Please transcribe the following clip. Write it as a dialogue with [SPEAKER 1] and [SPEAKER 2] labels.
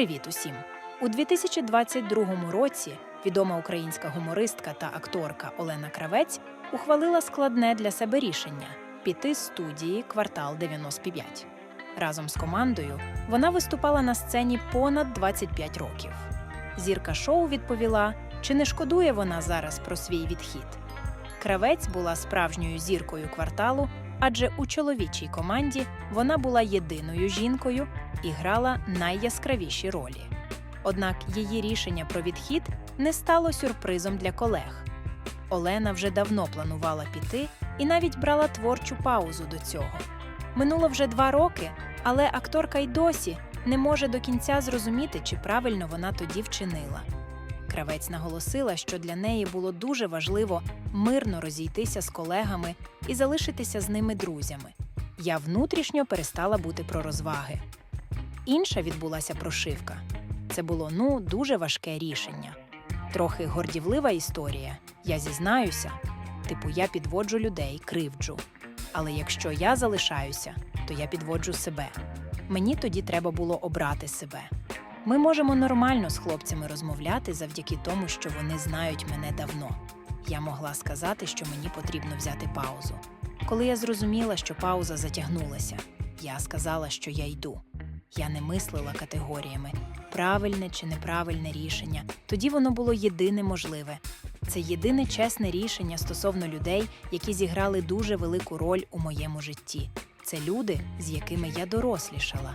[SPEAKER 1] Привіт усім! У 2022 році відома українська гумористка та акторка Олена Кравець ухвалила складне для себе рішення піти з студії квартал 95. Разом з командою вона виступала на сцені понад 25 років. Зірка шоу відповіла, чи не шкодує вона зараз про свій відхід. Кравець була справжньою зіркою кварталу, адже у чоловічій команді вона була єдиною жінкою і грала найяскравіші ролі. Однак її рішення про відхід не стало сюрпризом для колег. Олена вже давно планувала піти і навіть брала творчу паузу до цього. Минуло вже два роки, але акторка й досі не може до кінця зрозуміти, чи правильно вона тоді вчинила. Кравець наголосила, що для неї було дуже важливо мирно розійтися з колегами і залишитися з ними друзями. Я внутрішньо перестала бути про розваги. Інша відбулася прошивка. Це було ну дуже важке рішення. Трохи гордівлива історія. Я зізнаюся. Типу, я підводжу людей, кривджу. Але якщо я залишаюся, то я підводжу себе. Мені тоді треба було обрати себе. Ми можемо нормально з хлопцями розмовляти завдяки тому, що вони знають мене давно. Я могла сказати, що мені потрібно взяти паузу. Коли я зрозуміла, що пауза затягнулася, я сказала, що я йду. Я не мислила категоріями правильне чи неправильне рішення. Тоді воно було єдине можливе. Це єдине чесне рішення стосовно людей, які зіграли дуже велику роль у моєму житті. Це люди, з якими я дорослішала,